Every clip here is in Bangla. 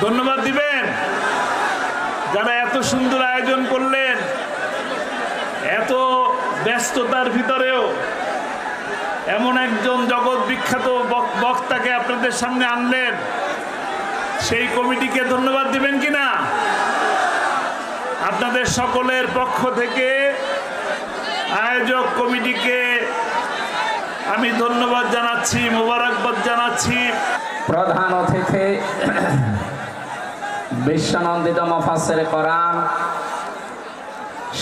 ধন্যবাদ দিবেন। যারা এত সুন্দর আয়োজন করলেন, এত ব্যস্ততার ভিতরেও এমন একজন জগৎ বিখ্যাত বক- বক্তাকে আপনাদের সামনে আনলেন, সেই কমিটিকে ধন্যবাদ দিবেন কি না আপনাদের সকলের পক্ষ থেকে আয়োজক কমিটিকে আমি ধন্যবাদ জানাচ্ছি, মোবারকবাদ জানাচ্ছি। প্রধান অতিথি বিশ্বনন্দিত মফাসের কোরআন,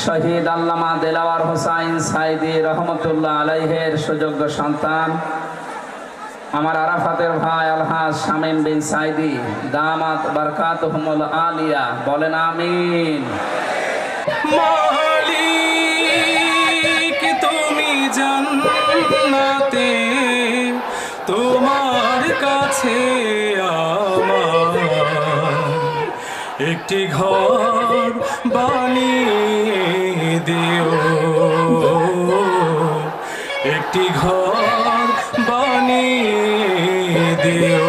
শহীদ আল্লামা দেলাওয়ার হোসাইন সাইদি রহমতুল্লাহ আলাইহের সুযোগ্য সন্তান, আমার আরাফাতের ভাই আলহাজ শামীম বিন সাইদি দামাত বারকাত আলিয়া, বলেন আমিন। তুমি জান্নাতে, তোমার কাছে আমার একটি ঘর বানিয়ে দিও। একটি ঘর বানিয়ে দিও।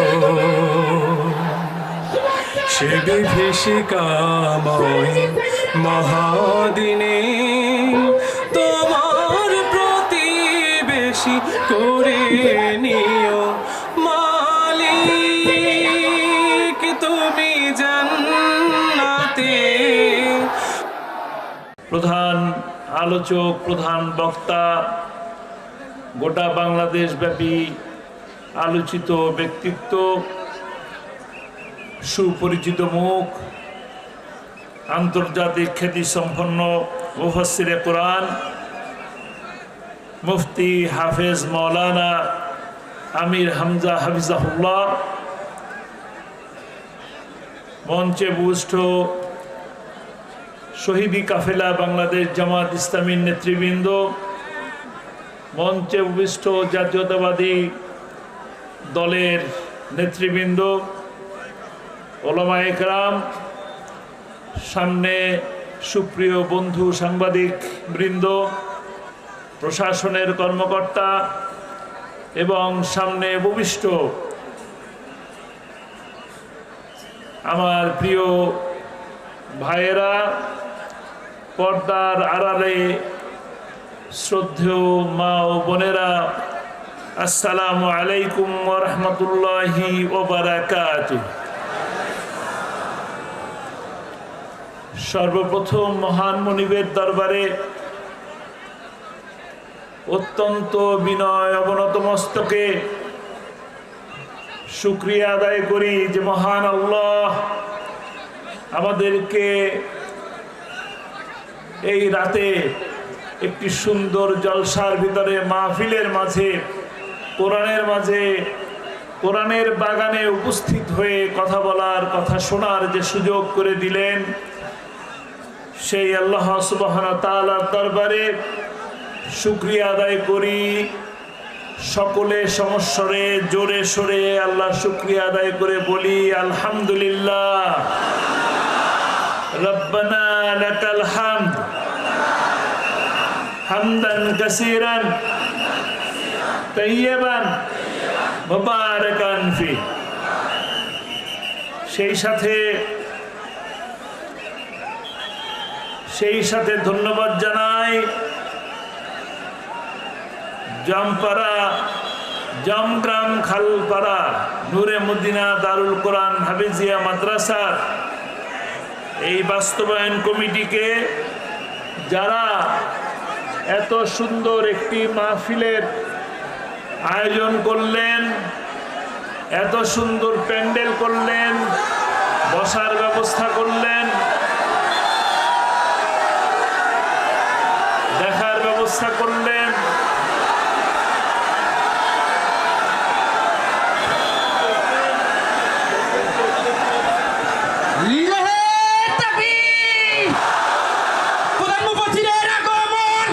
সে বিভীষিকাময় মহাদিনে, তোমার প্রতিবেশী করে নিও। প্রধান আলোচক, প্রধান বক্তা, গোটা বাংলাদেশ ব্যাপী আলোচিত ব্যক্তিত্ব, সুপরিচিত মুখ, আন্তর্জাতিক খ্যাতি সম্পন্ন মুফাসিরে কোরআন, মুফতি হাফেজ মৌলানা আমির হামজা হাফিজাহুল্লাহ, মঞ্চে বুষ্ট শহীদি কাফেলা বাংলাদেশ জামাত ইসলামীর নেতৃবৃন্দ, মঞ্চে উপবিষ্ট জাতীয়তাবাদী দলের নেতৃবৃন্দ ওলামা একরাম সামনে সুপ্রিয় বন্ধু সাংবাদিক বৃন্দ, প্রশাসনের কর্মকর্তা এবং সামনে উপবিষ্ট আমার প্রিয় ভাইয়েরা পর্দার আড়ালে শ্রদ্ধেয় মা ও বোনেরা, আসসালামু আলাইকুম রহমতুল্লাহি ওবারাকাত সর্বপ্রথম মহান মনিবের দরবারে অত্যন্ত বিনয় অবনত মস্তকে শুক্রিয়া আদায় করি যে মহান আল্লাহ আমাদেরকে এই রাতে একটি সুন্দর জলসার ভিতরে মাহফিলের মাঝে, কোরআনের মাঝে, কোরআনের বাগানে উপস্থিত হয়ে কথা বলার, কথা শোনার যে সুযোগ করে দিলেন সেই আল্লাহ সুবাহ তালার দরবারে শুক্রিয়া আদায় করি। সকলে সমস্বরে, জোরে সরে আল্লাহ শুক্রিয়া আদায় করে বলি, আলহামদুলিল্লাহ। রব্বানা হামদান কাসীরান তাইয়্যিবান মুবারাকান ফি সেই সাথে সেই সাথে ধন্যবাদ জানাই জামপাড়া, জামগ্রাম খালপাড়া, নূরে মদিনা দারুল কোরআন হাফিজিয়া মাদ্রাসার এই বাস্তবায়ন কমিটিকে যারা এত সুন্দর একটি মাহফিলের আয়োজন করলেন, এত সুন্দর প্যান্ডেল করলেন, বসার ব্যবস্থা করলেন, দেখার ব্যবস্থা করলেন লিলাহে তাকবীর প্রধান মুফাসসিরের আগমন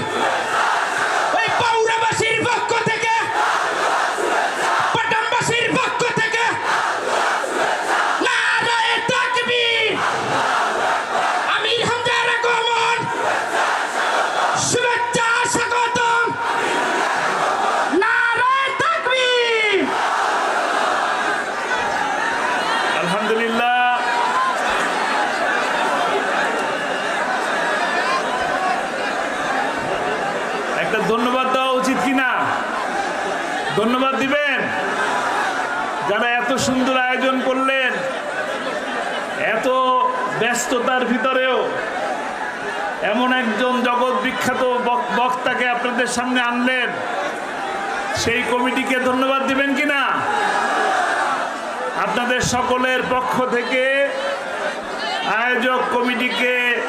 ওই পাউরাবাসীর পক্ষ থেকে পাটামবাসীর পক্ষ থেকে নারায়ে তাকবীর আমির হামজার আগমন শুভেচ্ছা স্বাগতম ধন্যবাদ দিবেন। যারা এত সুন্দর আয়োজন করলেন, এত ব্যস্ততার ভিতরেও এমন একজন জগৎ বিখ্যাত বক- বক্তাকে আপনাদের সামনে আনলেন, সেই কমিটিকে ধন্যবাদ দিবেন কি না? আপনাদের সকলের পক্ষ থেকে আয়োজক কমিটিকে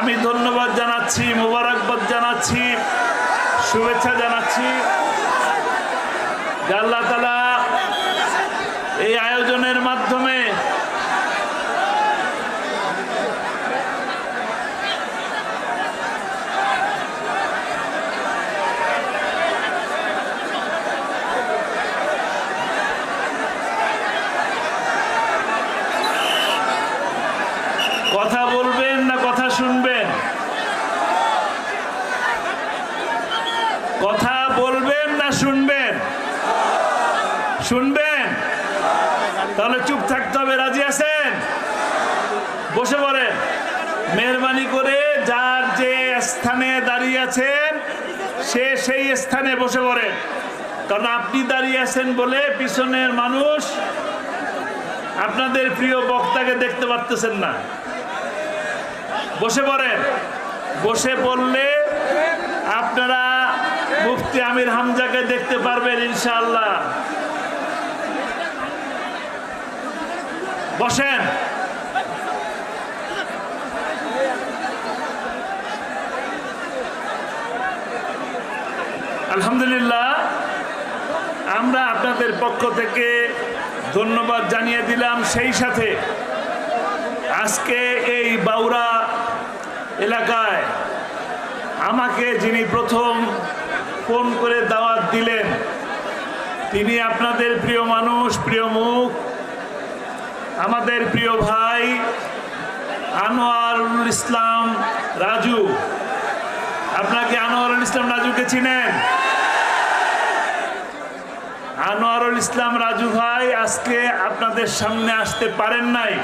আমি ধন্যবাদ জানাচ্ছি, মোবারকবাদ জানাচ্ছি, শুভেচ্ছা জানাচ্ছি। আল্লাহ তালা এই আয়োজনের মাধ্যমে কথা বলবেন না কথা শুনবেন কথা বলবেন না শুনবেন শুনবেন তাহলে চুপ থাকতে হবে রাজি আছেন বসে পড়েন মেহরবানি করে যার যে স্থানে দাঁড়িয়ে আছেন, সে সেই স্থানে বসে পড়েন কারণ আপনি দাঁড়িয়ে আছেন বলে পিছনের মানুষ আপনাদের প্রিয় বক্তাকে দেখতে পারতেছেন না। বসে পড়েন। বসে পড়লে আপনারা মুফতি আমির হামজাকে দেখতে পারবেন ইনশাআল্লাহ। বসেন। আলহামদুলিল্লাহ, আমরা আপনাদের পক্ষ থেকে ধন্যবাদ জানিয়ে দিলাম। সেই সাথে আজকে এই বাউরা এলাকায় আমাকে যিনি প্রথম ফোন করে দাওয়াত দিলেন, তিনি আপনাদের প্রিয় মানুষ, প্রিয় মুখ, আমাদের প্রিয় ভাই আনোয়ারুল ইসলাম রাজু। আপনাকে আনোয়ারুল ইসলাম রাজুকে চিনেন? আনোয়ারুল ইসলাম রাজু ভাই আজকে আপনাদের সামনে আসতে পারেন নাই।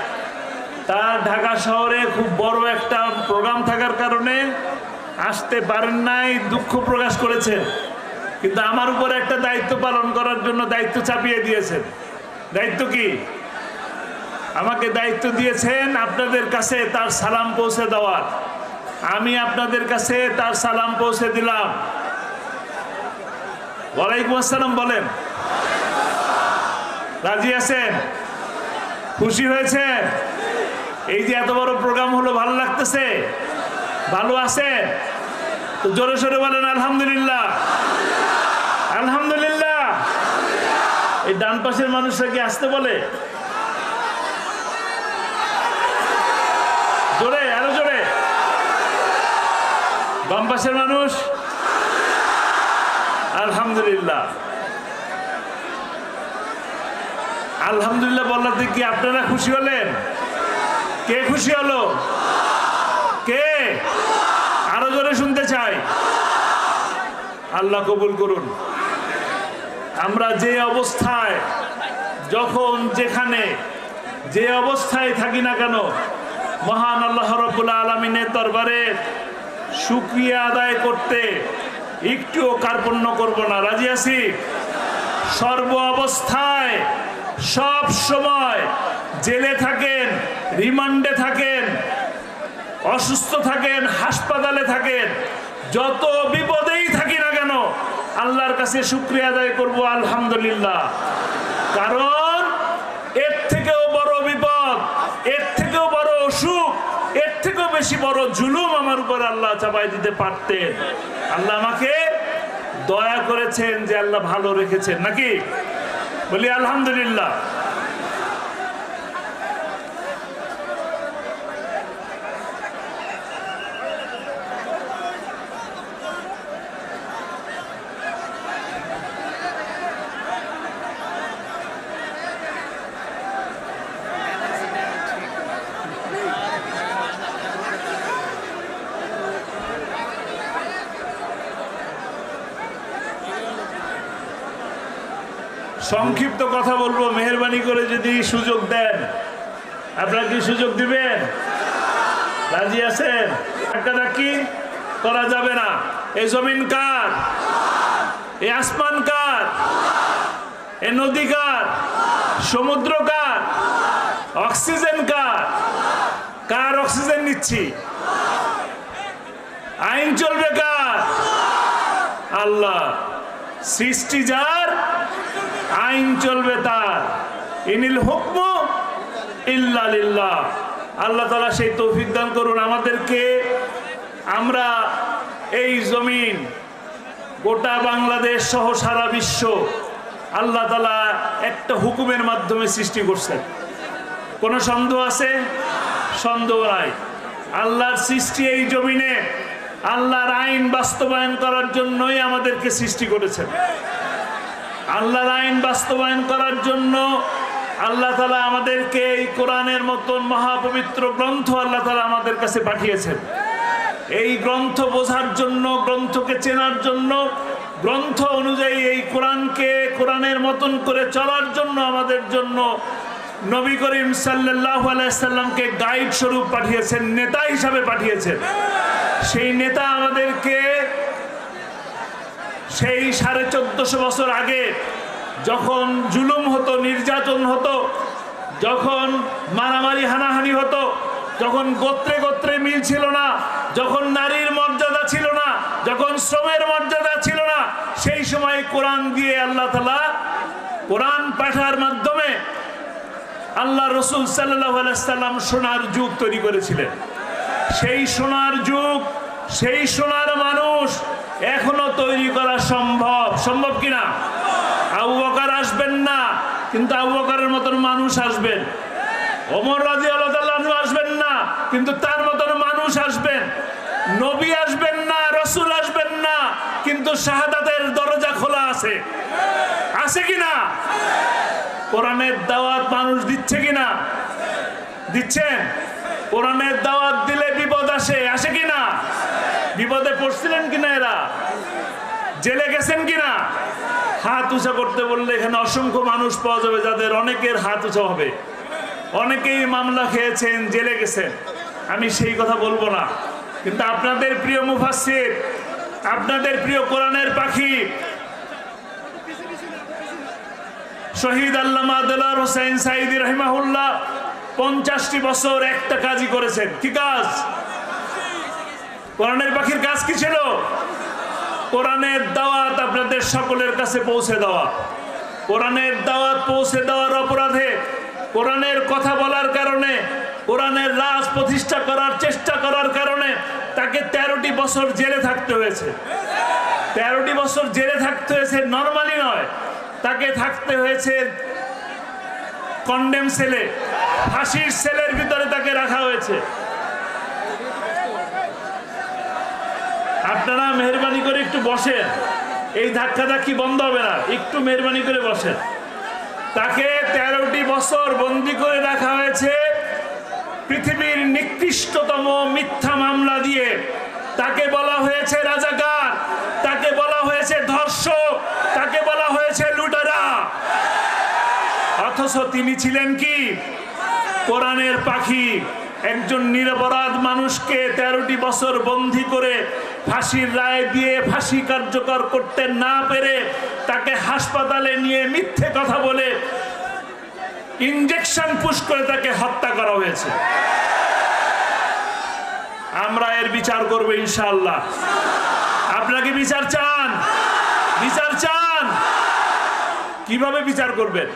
তার ঢাকা শহরে খুব বড় একটা প্রোগ্রাম থাকার কারণে আসতে পারেন নাই, দুঃখ প্রকাশ করেছেন। কিন্তু আমার উপর একটা দায়িত্ব পালন করার জন্য দায়িত্ব চাপিয়ে দিয়েছেন। দায়িত্ব কি? আমাকে দায়িত্ব দিয়েছেন আপনাদের কাছে তার সালাম পৌঁছে দেওয়ার। আমি আপনাদের কাছে তার সালাম পৌঁছে দিলাম। ওয়ালাইকুম আসসালাম বলেন। রাজি আছেন? খুশি হয়েছেন? এই যে এত বড় প্রোগ্রাম হলো, ভালো লাগতেছে? ভালো আছেন? তো জোরে সোরে বলেন, আলহামদুলিল্লাহ। আলহামদুলিল্লাহ। এই ডান পাশের মানুষরা কি আসতে বলে জোরে আরও জোরে বাম পাশের মানুষ? আলহামদুলিল্লাহ। আলহামদুলিল্লাহ বললাতে কি আপনারা খুশি হলেন? কে খুশি হলো? কে? আরও জোরে শুনতে চাই। আল্লাহ কবুল করুন। আমরা যে অবস্থায়, যখন যেখানে, যে অবস্থায় থাকি না কেন, মহান আল্লাহ রব্বুল আলমিনের দরবারে সুক্রিয়া আদায় করতে একটুও কার্পণ্য করব না। রাজি আছি? সর্ব অবস্থায়, সব সময় জেলে থাকেন, রিমান্ডে থাকেন, অসুস্থ থাকেন, হাসপাতালে থাকেন, যত বিপদেই থাকি না কেন, আল্লাহর কাছে শুক্রিয়া আদায় করব আলহামদুলিল্লাহ। কারণ এর থেকেও বড় বিপদ এর থেকেও বড় অসুখ এর থেকেও বেশি বড় জুলুম আমার উপর আল্লাহ চাপাই দিতে পারতেন। আল্লাহ আমাকে দয়া করেছেন যে আল্লাহ ভালো রেখেছেন। নাকি? বলি, আলহামদুলিল্লাহ। সংক্ষিপ্ত কথা বলব, মেহরবানি করে যদি সুযোগ দেন। আপনারা কি সুযোগ দিবেন? রাজি আছেন? একটা কি করা যাবে না। এই জমিন কার? এই আসমান কার? এ নদী কার? সমুদ্র কার? অক্সিজেন কার? কার অক্সিজেন নিচ্ছি? আইন চলবে কার? আল্লাহ। সৃষ্টি যার আইন চলবে তার। ইনিল হুকম ইল্লা লিল্লাহ। আল্লাহ তালা সেই তৌফিক দান করুন আমাদেরকে। আমরা এই জমিন, গোটা বাংলাদেশ সহ সারা বিশ্ব আল্লাহ তালা একটা হুকুমের মাধ্যমে সৃষ্টি করছেন। কোনো সন্দেহ আছে? সন্দেহ নাই। আল্লাহর সৃষ্টি এই জমিনে, আল্লাহর আইন বাস্তবায়ন করার জন্যই আমাদেরকে সৃষ্টি করেছেন। আল্লাহর আইন বাস্তবায়ন করার জন্য আল্লাহ তালা আমাদেরকে এই কোরআনের মতন মহাপবিত্র গ্রন্থ আল্লাহ তালা আমাদের কাছে পাঠিয়েছেন। এই গ্রন্থ বোঝার জন্য, গ্রন্থকে চেনার জন্য, গ্রন্থ অনুযায়ী এই কোরআনকে কোরআনের মতন করে চলার জন্য আমাদের জন্য নবী করিম সাল্লাহ আলাইসাল্লামকে গাইড স্বরূপ পাঠিয়েছেন, নেতা হিসাবে পাঠিয়েছেন। সেই নেতা আমাদেরকে সেই সাড়ে চোদ্দশো বছর আগে যখন জুলুম হতো, নির্যাতন হতো, যখন মারামারি, হানাহানি হতো, যখন গোত্রে গোত্রে মিল ছিল না, যখন নারীর মর্যাদা ছিল না, যখন শ্রমের মর্যাদা ছিল না, সেই সময় কোরআন দিয়ে আল্লাহ তালা কোরআন পাঠার মাধ্যমে আল্লাহ রসুল সাল্লাহ সাল্লাম সোনার যুগ তৈরি করেছিলেন। সেই সোনার যুগ সেই সোনার মানুষ এখনও তৈরি করা সম্ভব। সম্ভব কিনা? আবু বকার আসবেন না, কিন্তু আবু বকারের মতন মানুষ আসবেন। ওমর রাজি আল্লাহ আসবেন না, কিন্তু তার মতন মানুষ আসবেন। নবী আসবেন না, রসুল আসবেন না, কিন্তু শাহাদাতের দরজা খোলা আছে। আছে কিনা? কোরআনের দাওয়াত মানুষ দিচ্ছে কিনা? দিচ্ছেন? কোরআনের দাওয়াত দিলে বিপদ আসে আসে কিনা? বিপদে পড়ছিলেন কিনা এরা? জেলে গেছেন কিনা? হাত উঁচা করতে বললে এখানে অসংখ্য মানুষ পাওয়া যাবে যাদের অনেকের হাত উঁচা হবে। অনেকেই মামলা খেয়েছেন, জেলে গেছেন। আমি সেই কথা বলব না। কিন্তু আপনাদের প্রিয় মুফাসির আপনাদের প্রিয় কোরআনের পাখি। শহীদ আল্লামা দেলার হোসেন সাইদি রহিমাহুল্লাহ পঞ্চাশটি বছর একটা কাজই করেছেন। কি কাজ? কোরআনের পাখির কাজ কি ছিল? কোরআনের দাওয়াত আপনাদের সকলের কাছে পৌঁছে দেওয়া। কোরআনের দাওয়াত পৌঁছে দেওয়ার অপরাধে, কোরআনের কথা বলার কারণে, কোরআনের রাজ প্রতিষ্ঠা করার চেষ্টা করার কারণে তাকে তেরোটি বছর জেলে থাকতে হয়েছে। তেরোটি বছর জেলে থাকতে হয়েছে নর্মালি নয়, তাকে থাকতে হয়েছে কন্ডেম সেলে, ফাঁসির সেলের ভিতরে তাকে রাখা হয়েছে। আপনারা মেহরবানি করে একটু বসেন। এই ধাক্কা ধাক্কি বন্ধ হবে না? একটু মেহরবানি করে বসেন। তাকে তেরোটি বছর বন্দি করে রাখা হয়েছে। পৃথিবীর নিকৃষ্টতম মিথ্যা মামলা দিয়ে। তাকে বলা হয়েছে রাজাকার, তাকে বলা হয়েছে ধর্ষক, তাকে বলা হয়েছে লুটারা। অথচ তিনি ছিলেন কি? কোরআনের পাখি। একজন নিরপরাধ মানুষকে তেরোটি বছর বন্দি করে ফাঁসির রায় দিয়ে ফাঁসি কার্যকর করতে না পেরে তাকে হাসপাতালে নিয়ে মিথ্যে কথা বলে ইঞ্জেকশন পুশ করে তাকে হত্যা করা হয়েছে। আমরা এর বিচার করব ইনশাল্লাহ আপনাকে বিচার চান? বিচার চান? কীভাবে বিচার করবেন?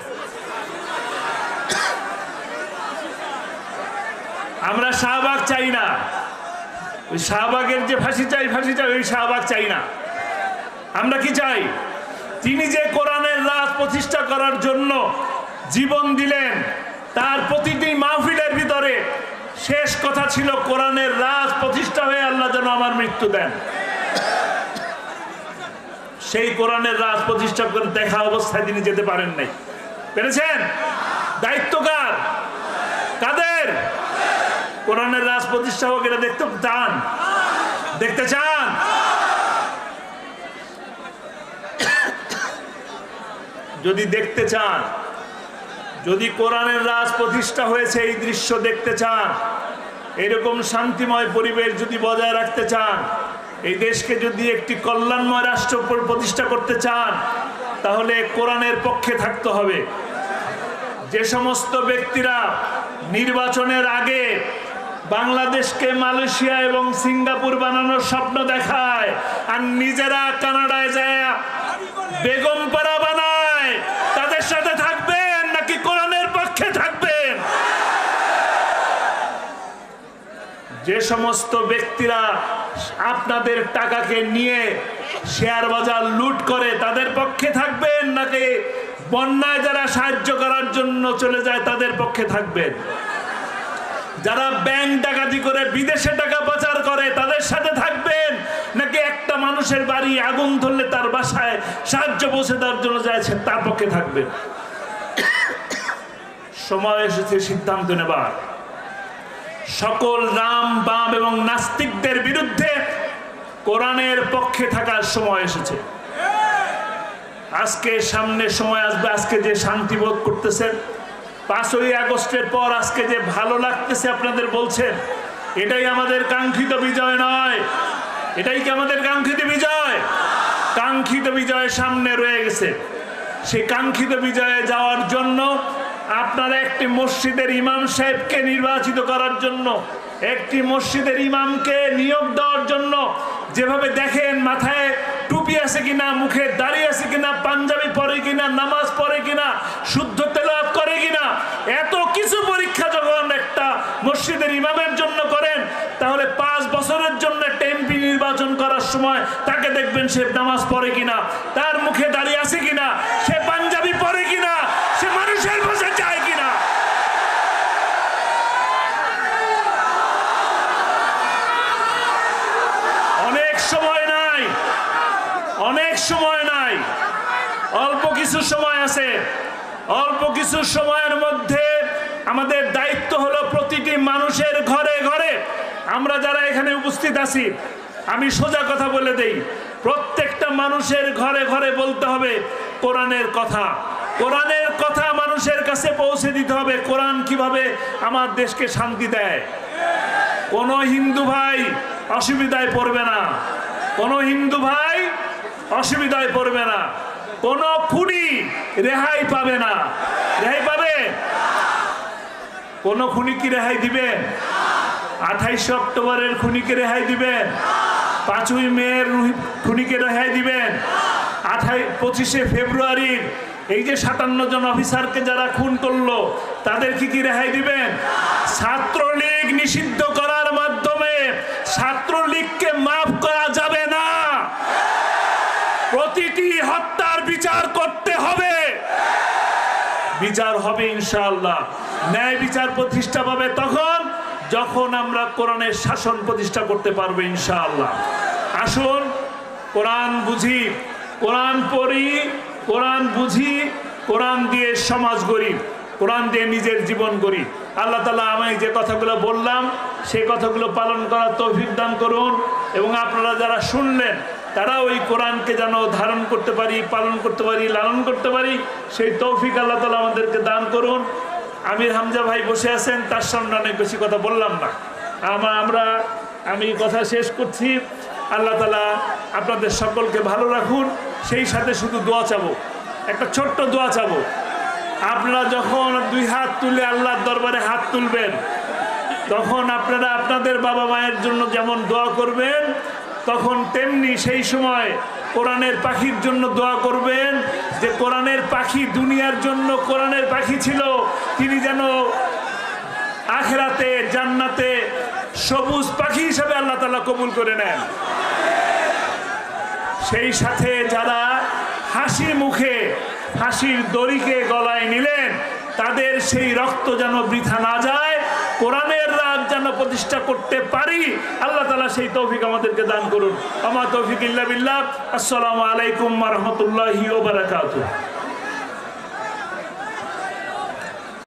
আমরা শাহবাগ চাই না। ওই শাহবাগের যে ফাঁসি চাই ফাঁসি চাই, ওই শাহবাগ চাই না। আমরা কি চাই? তিনি যে কোরআনের রাজ প্রতিষ্ঠা করার জন্য জীবন দিলেন, তার প্রতিটি মাহফিলের ভিতরে শেষ কথা ছিল, কোরআনের রাজ প্রতিষ্ঠা হয়ে আল্লাহ যেন আমার মৃত্যু দেন। সেই কোরআনের রাজ প্রতিষ্ঠা করে দেখা অবস্থায় তিনি যেতে পারেন নাই। পেরেছেন? দায়িত্ব কোরআনের রাজ প্রতিষ্ঠা হোক এটা দেখতে চান দেখতে চান? যদি দেখতে চান, যদি কোরআনের রাজ প্রতিষ্ঠা হয়েছে এই দৃশ্য দেখতে চান, এরকম শান্তিময় পরিবেশ যদি বজায় রাখতে চান, এই দেশকে যদি একটি কল্যাণময় রাষ্ট্র প্রতিষ্ঠা করতে চান, তাহলে কোরআনের পক্ষে থাকতে হবে। যে সমস্ত ব্যক্তিরা নির্বাচনের আগে বাংলাদেশকে মালয়েশিয়া এবং সিঙ্গাপুর বানানোর স্বপ্ন দেখায়। আর নিজেরা কানাডায় যায় বেগম পাড়া বানায়। তাদের সাথে থাকবেন নাকি কোরআনের পক্ষে থাকবেন? যে সমস্ত ব্যক্তিরা আপনাদের টাকাকে নিয়ে শেয়ার বাজার লুট করে তাদের পক্ষে থাকবেন নাকি বন্যায় যারা সাহায্য করার জন্য চলে যায় তাদের পক্ষে থাকবেন? যারা ব্যাংক ডাকাতি করে বিদেশে টাকা পাচার করে, তাদের সাথে থাকবেন। নাকি একটা মানুষের বাড়ি আগুন ধরলে তার বাসায় সাহায্য পৌঁছে দেওয়ার জন্য যাচ্ছে তার পক্ষে থাকবেন সময় এসেছে, সিদ্ধান্ত নেবার সকল রাম, বাম এবং নাস্তিকদের বিরুদ্ধে কোরআনের পক্ষে থাকার সময় এসেছে। আজকে সামনে সময় আসবে, আজকে যে শান্তি বোধ করতেছেন পাঁচই আগস্টের পর আজকে যে ভালো লাগতেছে আপনাদের বলছেন, এটাই আমাদের কাঙ্ক্ষিত বিজয় নয়। এটাই কি আমাদের কাঙ্ক্ষিত বিজয়? কাঙ্ক্ষিত বিজয় সামনে রয়ে গেছে। সেই কাঙ্ক্ষিত বিজয়ে যাওয়ার জন্য আপনারা একটি মসজিদের ইমাম সাহেবকে নির্বাচিত করার জন্য, একটি মসজিদের ইমামকে নিয়োগ দেওয়ার জন্য যেভাবে দেখেন মাথায় টুপি আছে কিনা, মুখে দাঁড়িয়ে আছে কিনা, পাঞ্জাবি পরে কিনা, নামাজ পড়ে কিনা, শুদ্ধ তেলাওয়াত করে কিনা এত কিছু পরীক্ষা যখন একটা মসজিদের ইমামের জন্য করেন, তাহলে পাঁচ বছরের জন্য একটা এমপি নির্বাচন করার সময় তাকে দেখবেন সে নামাজ পড়ে কিনা, তার মুখে দাঁড়িয়ে আছে কিনা, সে পাঞ্জাবি পরে কিনা, সে মানুষের ভাষা চায় কিনা। অনেক সময় নাই, অনেক সময় নাই, অল্প কিছু সময় আছে, অল্প কিছু সময়ের মধ্যে আমাদের দায়িত্ব হলো প্রতিটি মানুষের ঘরে ঘরে। আমরা যারা এখানে উপস্থিত আছি, আমি সোজা কথা বলে দেই, প্রত্যেকটা মানুষের ঘরে ঘরে বলতে হবে, কোরআনের কথা। কোরআনের কথা মানুষের কাছে পৌঁছে দিতে হবে। কোরআন কীভাবে আমার দেশকে শান্তি দেয়? কোনো হিন্দু ভাই অসুবিধায় পড়বে না। কোনো হিন্দু ভাই অসুবিধায় পড়বে না। কোনো খুনি রেহাই পাবে না। রেহাই পাবে কোনো খুনি কি রেহাই দিবেন? আঠাইশে অক্টোবরের খুনিকে রেহাই দিবেন? পাঁচই মেয়ের খুনিকে রেহাই দিবেন? আঠাই, পঁচিশে ফেব্রুয়ারির এই যে সাতান্ন জন অফিসারকে যারা খুন করল, তাদের কি কি রেহাই দিবেন? ছাত্রলীগ নিষিদ্ধ করার মাধ্যমে ছাত্রলীগকে মাফ করা যাবে না। প্রতিটি হত্যার বিচার করতে হবে। বিচার হবে ইনশাআল্লাহ। ন্যায় বিচার প্রতিষ্ঠা পাবে তখন যখন আমরা কোরআনের শাসন প্রতিষ্ঠা করতে পারব, ইনশাআল্লাহ। আসুন, কোরআন বুঝি, কোরআন পড়ি, কোরআন বুঝি, কোরআন দিয়ে সমাজ গড়ি, কোরআন দিয়ে নিজের জীবন গড়ি। আল্লাহ তালা আমি যে কথাগুলো বললাম, সেই কথাগুলো পালন করার তৌফিক দান করুন এবং আপনারা যারা শুনলেন, তারা ওই কোরআনকে যেন ধারণ করতে পারি, পালন করতে পারি, লালন করতে পারি, সেই তৌফিক আল্লাহ তালা আমাদেরকে দান করুন। আমির হামজা ভাই বসে আছেন, তার সামনে অনেক বেশি কথা বললাম না। আমার আমরা, আমি কথা শেষ করছি। আল্লাহ তালা আপনাদের সকলকে ভালো রাখুন, সেই সাথে শুধু দোয়া চাবো। একটা ছোট্ট দোয়া চাবো। আপনারা যখন দুই হাত তুলে আল্লাহর দরবারে হাত তুলবেন, তখন আপনারা আপনাদের বাবা মায়ের জন্য যেমন দোয়া করবেন, তখন তেমনি সেই সময় কোরআনের পাখির জন্য দোয়া করবেন যে কোরআনের পাখি দুনিয়ার জন্য কোরআনের পাখি ছিল। তিনি যেন আখেরাতে, জান্নাতে সবুজ পাখি হিসাবে আল্লাহ তালা কবুল করে নেন। সেই সাথে যারা হাসি মুখে, হাসির দড়িকে গলায় নিলেন, তাদের সেই রক্ত যেন বৃথা না যায়। কোরআনের রাজ যেন প্রতিষ্ঠা করতে পারি, আল্লাহ তালা সেই তৌফিক আমাদেরকে দান করুন। আমার তৌফিক ইল্লা বিল্লাহ। আসসালামু আলাইকুম রহমতুল্লাহ ওবরাকাতুহ